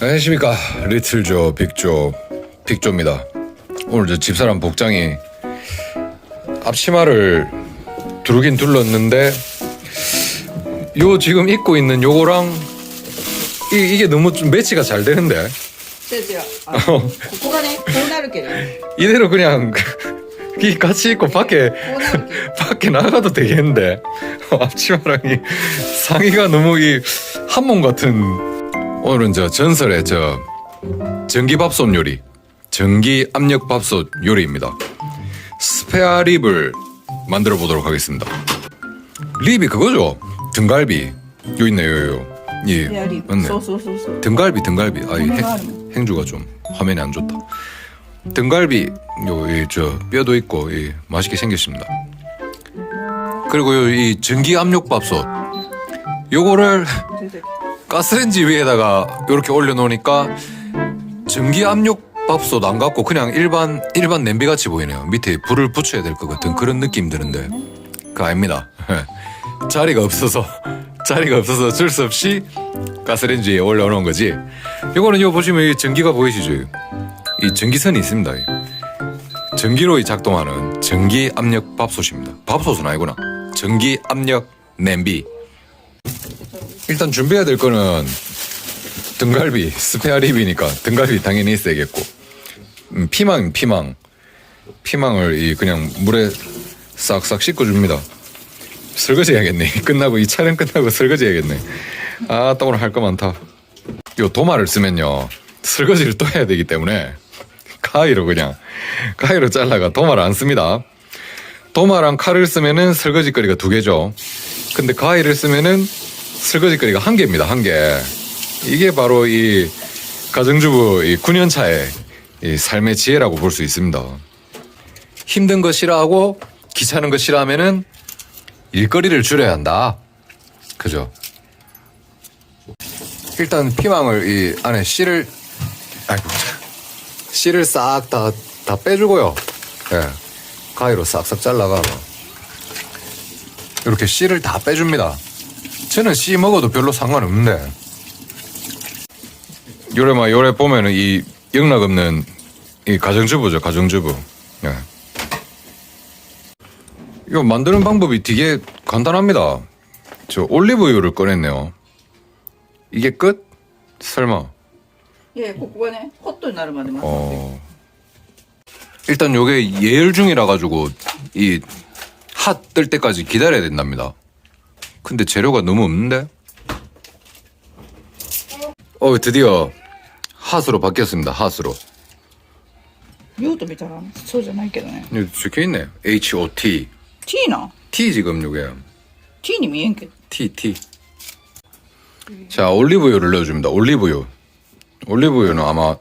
안녕하십니까. 리틀조 빅조 빅조입니다. 오늘 저 집사람 복장이 앞치마를 두르긴 둘렀는데 요 지금 입고 있는 요거랑 이, 이게 너무 좀 매치가 잘 되는데. 저저 아, 어. 고간에 고나르게래 이대로 그냥 이 같이 입고 밖에 밖에 나가도 되겠는데. 어, 앞치마랑 이 상의가 너무 이 한몸 같은 오늘은 저 전설의 저 전기밥솥 요리, 전기 압력밥솥 요리입니다. 스페아 립을 만들어 보도록 하겠습니다. 립이 그거죠? 등갈비. 요 있네요, 요. 요. 예, 맞네. 등갈비, 등갈비. 아, 이 행, 주가좀 화면이 안 좋다. 등갈비, 요, 이, 저, 뼈도 있고, 이, 맛있게 생겼습니다. 그리고 요, 이 전기 압력밥솥. 요거를 가스레인지 위에다가 이렇게 올려놓으니까 전기 압력 밥솥 안 갖고 그냥 일반 일반 냄비 같이 보이네요. 밑에 불을 붙여야 될 것 같은 그런 느낌 드는데. 그 아닙니다. 자리가 없어서 자리가 없어서 어쩔 수 없이 가스레인지에 올려놓은 거지. 이거는 요 보시면 이 전기가 보이시죠? 이 전기선이 있습니다. 전기로 이 작동하는 전기 압력 밥솥입니다. 밥솥은 아니구나. 전기 압력 냄비 일단 준비해야 될 거는 등갈비 스페아립이니까 등갈비 당연히 있어야겠고. 음, 피망 피망. 피망을 이 그냥 물에 싹싹 씻어줍니다. 설거지 해야겠네. 끝나고 이 촬영 끝나고 설거지 해야겠네. 아또 오늘 할 거 많다. 요 도마를 쓰면요. 설거지를 또 해야 되기 때문에 가위로 그냥 가위로 잘라가 도마를 안 씁니다. 도마랑 칼을 쓰면은 설거지거리가 두 개죠. 근데 가위를 쓰면은 설거지거리가 한 개입니다 한 개. 이게 바로 이 가정주부 이 9년 차의 이 삶의 지혜라고 볼 수 있습니다. 힘든 거 싫어하고 귀찮은 거 싫어하면은 일거리를 줄여야 한다. 그죠? 일단 피망을 이 안에 씨를 아이고 씨를 싹 다 다 빼주고요. 예. 가위로 싹싹 잘라가 이렇게 씨를 다 빼줍니다 저는 씨 먹어도 별로 상관없는데 요래 막 요래 보면은 이 영락 없는 이 가정주부죠 가정주부. 예. 이거 만드는 방법이 되게 간단합니다. 저 올리브유를 꺼냈네요. 이게 끝? 설마. 예, 그 국구간에 헛도 나름 하는 맛. 어. 일단 요게 예열 중이라 가지고 이 핫 뜰 때까지 기다려야 된답니다. 근데 재료가 너무 없는데? 어 드디어 핫으로 바뀌었습니다. 핫으로. 用途見たらそうじゃないけどね 여기 적혀 있네. H.O.T. T な T 지금 요게 T に見えんけど T T. 자 올리브유를 넣어줍니다. 올리브유. 올리브유는 아마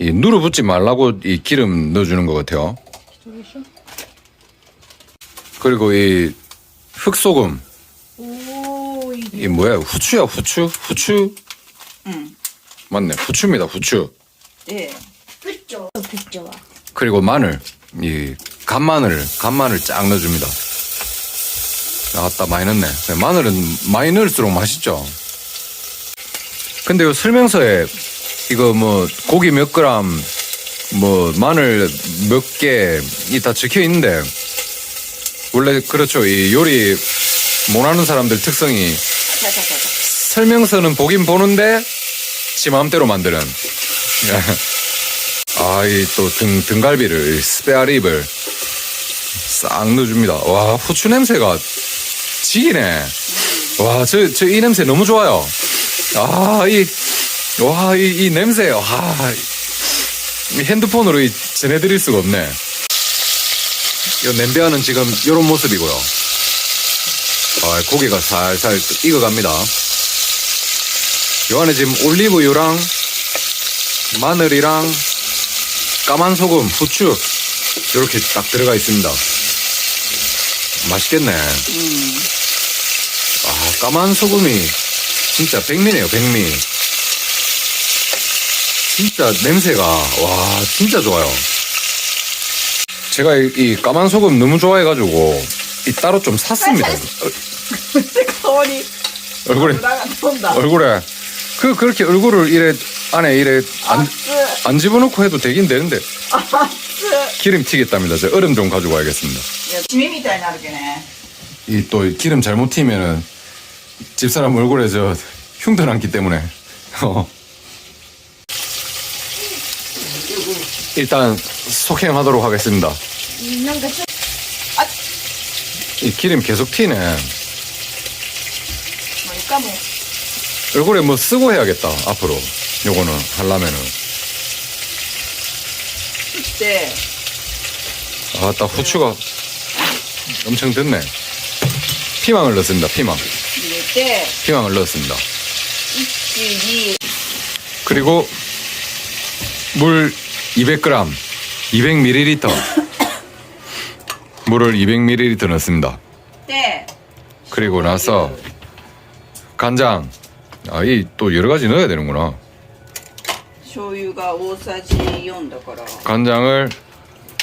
이 누르붙지 말라고 이 기름 넣어주는 것 같아요. そうでしょ 그리고 이 흑소금. 이 뭐야? 후추야 후추? 후추? 응. 맞네. 후추입니다. 후추. 예. 그죠. 그죠. 그리고 마늘. 이 간마늘. 간마늘 쫙 넣어줍니다. 아따 많이 넣네. 네, 마늘은 많이 넣을수록 맛있죠. 근데 요 설명서에 이거 뭐 고기 몇 그람 뭐 마늘 몇 개 이 다 적혀 있는데 원래 그렇죠. 이 요리 못하는 사람들 특성이 설명서는 보긴 보는데 지 마음대로 만드는. 아이 또 등 등갈비를 이 스페아립을 싹 넣어줍니다. 와 후추 냄새가 지기네. 와저 저 이 냄새 너무 좋아요. 아이 와 이 이 냄새 와 이 핸드폰으로 이 전해드릴 수가 없네. 이 냄비안은 지금 이런 모습이고요 아, 고기가 살살 익어갑니다. 요 안에 지금 올리브유랑 마늘이랑 까만 소금, 후추 이렇게 딱 들어가 있습니다. 맛있겠네. 아, 까만 소금이 진짜 백미네요, 백미. 진짜 냄새가 와 진짜 좋아요. 제가 이, 이 까만 소금 너무 좋아해가지고 이 따로 좀 샀습니다. 거울이 얼굴에 얼굴에 그 그렇게 얼굴을 이래 안에 이래 안, 안 집어넣고 해도 되긴 되는데 기름 튀겠답니다. 저 얼음 좀 가지고 와야겠습니다. 지미 미타이 나르겠네. 이 또 기름 잘못 튀면은 집사람 얼굴에 저 흉도 남기 때문에 어. 일단 속행하도록 하겠습니다. 이 기름 계속 튀네. 뭘까 뭐. 얼굴에 뭐 쓰고 해야겠다 앞으로. 요거는 하려면은. 그때 아따 후추가 엄청 됐네. 피망을 넣습니다 피망. 이때 피망을 넣습니다. 이이. 그리고 물 200g 200ml 물을 200ml 넣습니다. で 그리고 나서 간장. 아, 이 또 여러 가지 넣어야 되는구나. 醤油が大さじ4だから 간장을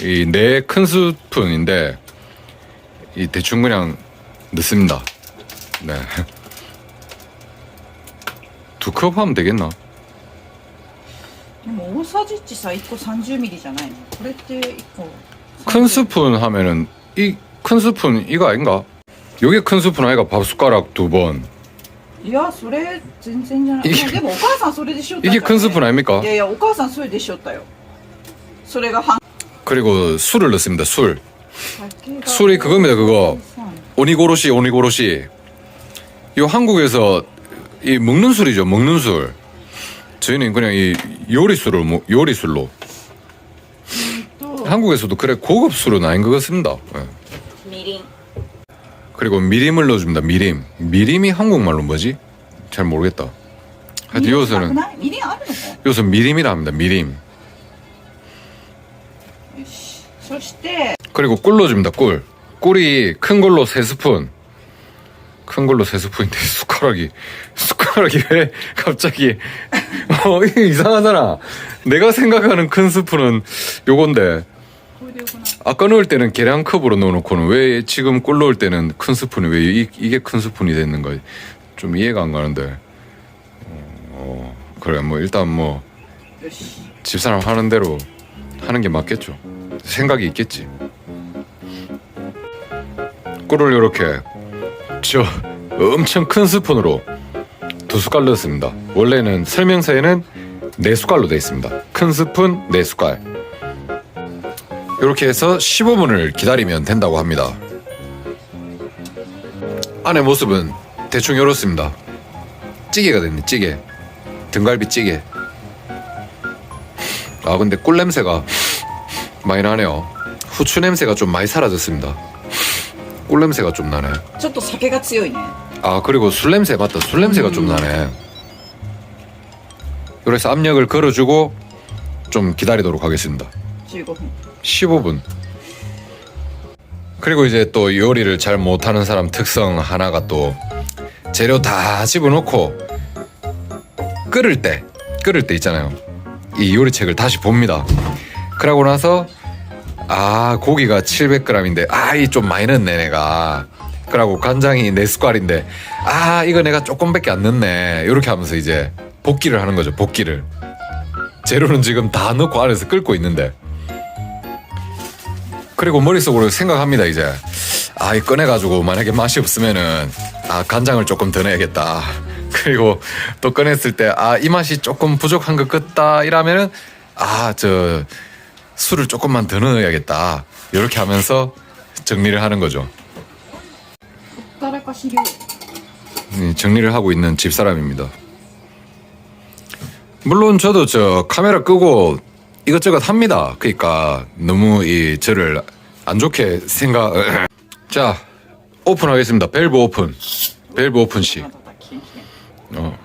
이 네 큰 스푼인데 이 대충 그냥 넣습니다. 네. 두 컵 하면 되겠나? でも大さじってさ1個30ミリじゃないのこれって1個 큰 스푼 하면은 이 큰 스푼 이거 아닌가? 요게 큰 스푼 아이가 밥 숟가락 두 번. いやそれ全然じゃないいやまあでもお母さんそれでしよったん 이게 じゃない 큰 스푼 아닙니까? いやいやお母さんそれでしよったよそれが半 그리고 술을 넣습니다. 술. 酒が 술이 그겁니다. 그거. 오니고로시 오니고로시. 요 한국에서 이 먹는 술이죠. 먹는 술. 저희는 그냥 이 요리술을 뭐- 요리술로. 한국에서도 그래 고급 술은 아닌 것 같습니다. 예. 미림. 그리고 미림을 넣어줍니다. 미림. 미림이 한국말로 뭐지? 잘 모르겠다. 하여튼 요새는 미리 요새 미림이라 합니다. 미림. 그리고 꿀 넣어줍니다. 꿀. 꿀이 큰 걸로 세 스푼. 큰 걸로 세 스푼인데 숟가락이 숟가락이 왜 갑자기 어이 이상하잖아. 내가 생각하는 큰 스푼은 요건데 아까 넣을 때는 계량컵으로 넣어놓고는 왜 지금 꿀 넣을 때는 큰 스푼이 왜 이, 이게 큰 스푼이 됐는 거지? 좀 이해가 안 가는데. 어, 그래 뭐 일단 뭐 집사람 하는 대로 하는 게 맞겠죠. 생각이 있겠지. 꿀을 이렇게 저 엄청 큰 스푼으로 두 숟갈 넣었습니다. 원래는 설명서에는 네 숟갈로 되어 있습니다. 큰 스푼 네 숟갈. 이렇게 해서 15분을 기다리면 된다고 합니다. 안의 모습은 대충 이렇습니다. 찌개가 됐네, 찌개. 등갈비 찌개. 아 근데 꿀 냄새가 많이 나네요. 후추 냄새가 좀 많이 사라졌습니다. 꿀 냄새가 좀 나네. ちょっと酒が強いね 아 그리고 술 냄새 맞다. 술 냄새가 좀 나네. 그래서 압력을 걸어주고 좀 기다리도록 하겠습니다. 15分 15분. 그리고 이제 또 요리를 잘 못하는 사람 특성 하나가 또 재료 다 집어넣고 끓을 때 끓을 때 있잖아요. 이 요리책을 다시 봅니다. 그러고 나서 아 고기가 700g인데 아이 좀 많이 넣네 내가. 그러고 간장이 네 숟갈인데 아 이거 내가 조금밖에 안 넣네. 이렇게 하면서 이제 복기를 하는 거죠. 복기를. 재료는 지금 다 넣고 안에서 끓고 있는데 그리고 머릿속으로 생각합니다 이제. 아 이 꺼내가지고 만약에 맛이 없으면은 아 간장을 조금 더 넣어야겠다. 그리고 또 꺼냈을 때 아 이 맛이 조금 부족한 것 같다 이러면은 아 저 술을 조금만 더 넣어야겠다. 이렇게 하면서 정리를 하는 거죠. 음, 정리를 하고 있는 집사람입니다. 물론 저도 저 카메라 끄고 이것저것 합니다. 그러니까 너무 이 저를 안 좋게 생각. 자 오픈하겠습니다. 밸브 오픈. 밸브 오픈식. 어,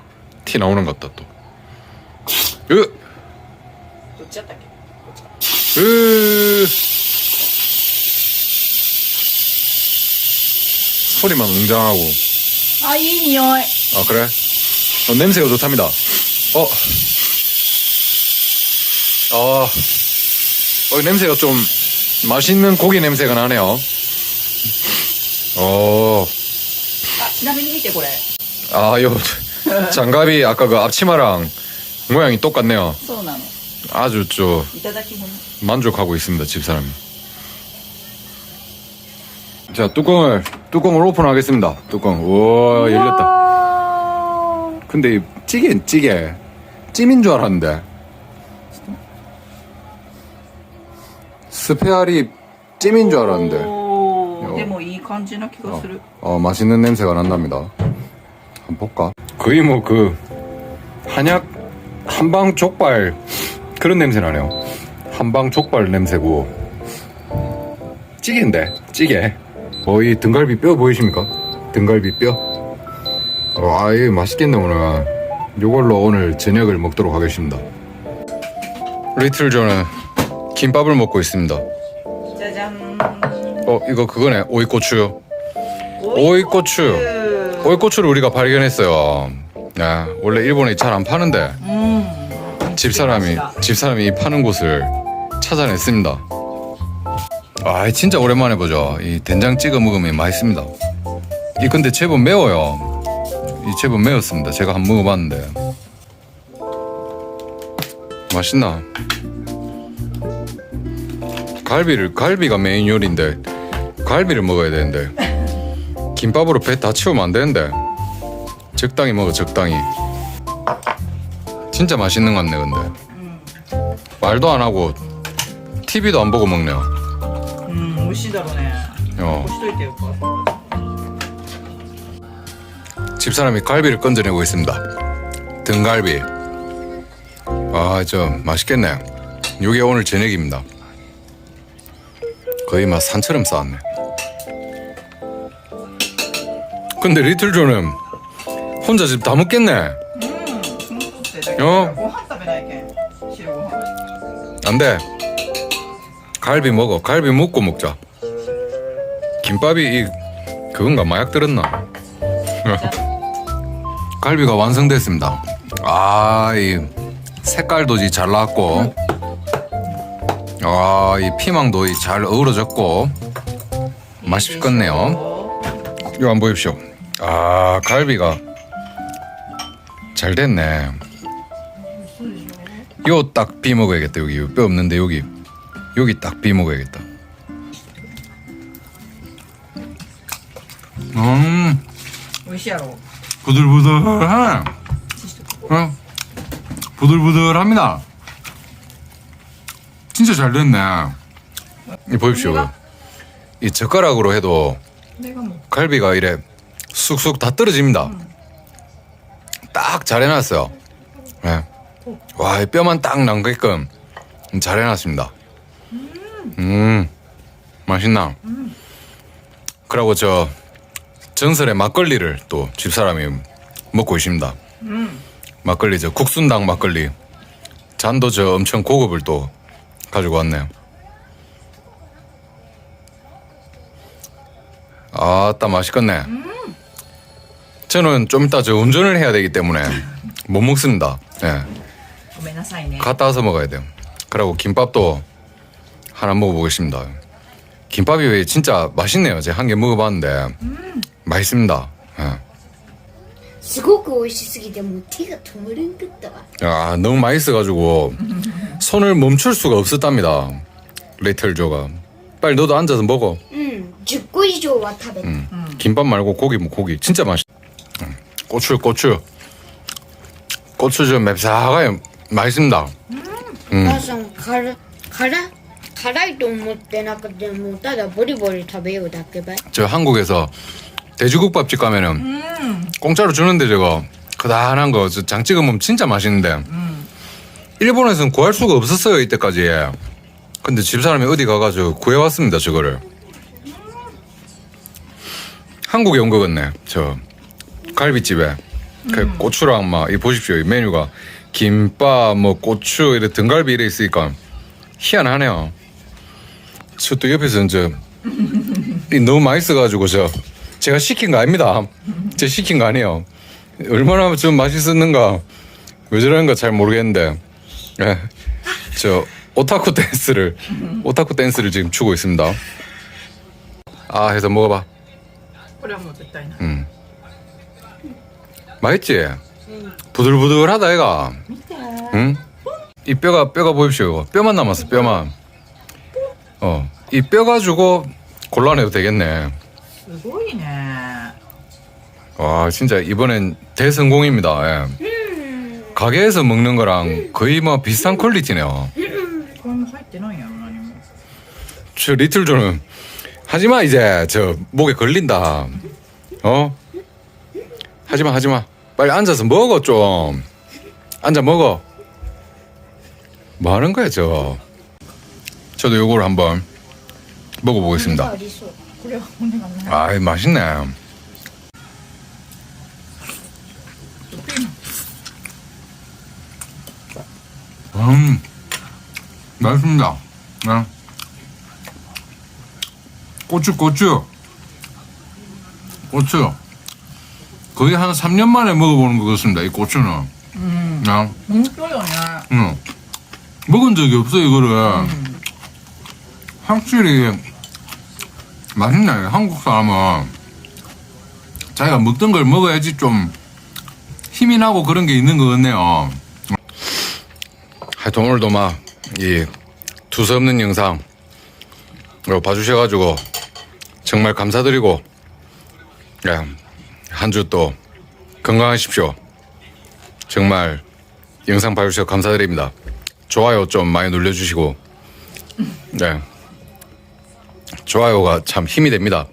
티 나오는 것 같다 또. 으. 으. 소리만 웅장하고. 아이 니요. 아 그래? 어, 냄새가 좋답니다. 어. 어. 어 냄새가 좀 맛있는 고기 냄새가 나네요. 어. あちなみに見てこれ 아, 요 장갑이 아까 그 앞치마랑 모양이 똑같네요. そうなの 아주 저 いただき物 만족하고 있습니다 집사람이. 자 뚜껑을 뚜껑을 오픈하겠습니다. 뚜껑. 우와 열렸다. 아, 근데 이 찌개는 찌개 찜인 줄 알았는데 스페알이 찜인 줄 알았는데 おーよでもいい感じな気がする 어 맛있는 냄새가 난답니다 한번 볼까 거의 뭐 그 한약 한방 족발 그런 냄새 나네요 한방 족발 냄새고 찌개인데 찌개 거의 등갈비 뼈 보이십니까 등갈비 뼈 와, 이거 맛있겠네, 오늘. 요걸로 오늘 저녁을 먹도록 하겠습니다. 리틀 존은 김밥을 먹고 있습니다. 짜잔. 어 이거 그거네 오이고추. 오이고추. 오이고추를 우리가 발견했어요. 야, 원래 일본에 잘 안 파는데 음, 집사람이 집 사람이 파는 곳을 찾아냈습니다. 아 진짜 오랜만에 보죠. 이 된장 찍어 먹으면 맛있습니다. 이 근데 제법 매워요. 이 제법 매웠습니다. 제가 한 번 먹어봤는데 맛있나? 갈비를 갈비가 메인 요리인데 갈비를 먹어야 되는데 김밥으로 배 다 채우면 안 되는데 적당히 먹어 적당히. 진짜 맛있는 것 같네 근데 말도 안 하고 TV도 안 보고 먹네요 うん美味しいだろうね 어. 押しといてよお母さん 집사람이 갈비를 건져내고 있습니다 등갈비 아 저 맛있겠네 이게 오늘 저녁입니다 거의 막 산처럼 쌓았네 근데 리틀존은 혼자 집 다 먹겠네 うんそのことってだけよどご飯食べないけん白ご飯 안돼 갈비 먹어 갈비 먹고 먹자 김밥이 이 그건가 마약 들었나 갈비가 완성됐습니다 아 이 색깔도 이 잘 나왔고 아이 피망도 이잘 어우러졌고 맛있겠네요 이거 한번 보십시오 아 갈비가 잘 됐네 요 딱 비 먹어야겠다 여기 뼈 없는데 여기 여기 딱 비 먹어야겠다 음 美味しいやろ 부들부들하네 어? 부들부들합니다 진짜 잘 됐네. 이 보십시오. 이 젓가락으로 해도 내가 뭐. 갈비가 이래 쑥쑥 다 떨어집니다. 딱 잘 해놨어요. 네. 예. 와, 이 뼈만 딱 남게끔 잘 해놨습니다. 음. 음, 맛있나? 음. 그러고 저 전설의 막걸리를 또 집사람이 먹고 있습니다. 음. 막걸리 저 국순당 막걸리 잔도 저 엄청 고급을 또 가지고 왔네요. 아따 맛있겠네. 저는 좀 이따 저 운전을 해야 되기 때문에 못 먹습니다. 예. ごめんなさいね 갔다 와서 먹어야 돼요. 그리고 김밥도 하나 먹어보겠습니다. 김밥이 진짜 맛있네요. 제가 한 개 먹어봤는데 맛있습니다. 예. すごく美味しすぎてもう手が止まらんかったわ 야, 너무 맛있어가지고 손을 멈출 수가 없었답니다. 레이텔 조가. 빨리 너도 앉아서 먹어. うん10個以上は食べた、 음. 김밥 말고 고기 뭐 고기 진짜 맛있. 음. 고추 고추 고추 좀 맵사하게 맛있습니다. お母さん辛辛辛いと思ってなくてもうただボリボリ食べようだけばい 저 한국에서 돼지국밥집 가면은 공짜로 주는데 저거 그다란 거장 찍으면 진짜 맛있는데 일본에서는 구할 수가 없었어요 이때까지. 근데 집사람이 어디 가가지고 구해왔습니다 저거를. 한국에 온 거겠네 저 갈비집에 그 고추랑 막 이 보십시오 이 메뉴가 김밥 뭐 고추 이래 등갈비 이래 있으니까 희한하네요. 저 또 옆에서 이제 이 너무 맛있어가지고 저 제가 시킨 거 아닙니다. 제가 시킨 거 아니에요. 얼마나 좀 맛있었는가 왜 저러는가 잘 모르겠는데 예, 저 오타쿠 댄스를 오타쿠 댄스를 지금 추고 있습니다. 아 해서 먹어봐. これはもう絶対な 음. 맛있지? う 부들부들하다 애가. 見て 응? 이 뼈가 뼈가 보십시오. 뼈만 남았어. 뼈만. 어, 이 뼈 가지고 곤란해도 되겠네. すごいね 와, 진짜 이번엔 대성공입니다. 예. 가게에서 먹는 거랑 거의 뭐 비슷한 퀄리티네요. これも入ってないやろ何も 저 리틀존은 하지마 이제 저 목에 걸린다. 어? 하지마 하지마. 빨리 앉아서 먹어 좀. 앉아 먹어. 뭐 하는 거야 저? 저도 요거를 한번 먹어보겠습니다. ありそうこれは骨がない 아, 맛있네. 음, 맛있습니다. 네. 고추, 고추. 고추. 거의 한 3년 만에 먹어보는 것 같습니다, 이 고추는. 음. 네. 맛있어요, 먹은 적이 없어, 이거를. 음. 확실히 맛있네, 한국 사람은. 자기가 먹던 걸 먹어야지 좀 힘이 나고 그런 게 있는 것 같네요. 하여튼 오늘도 막, 이 두서없는 영상 이거 봐주셔가지고 정말 감사드리고, 예, 한주 또 건강하십시오. 정말 영상 봐주셔서 감사드립니다. 좋아요 좀 많이 눌러주시고, 네. 좋아요가 참 힘이 됩니다.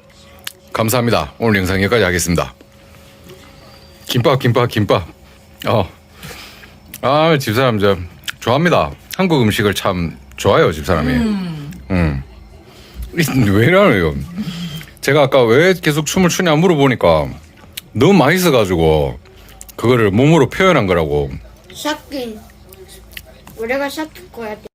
감사합니다. 오늘 영상 여기까지 하겠습니다. 김밥, 김밥, 김밥. 어. 아, 집사람 저 좋아합니다. 한국 음식을 참 좋아해요 집사람이. 음. 음. 왜냐요? 제가 아까 왜 계속 춤을 추냐 물어보니까 너무 맛있어 가지고 그거를 몸으로 표현한 거라고. 샷긴 우리가 샷 거야.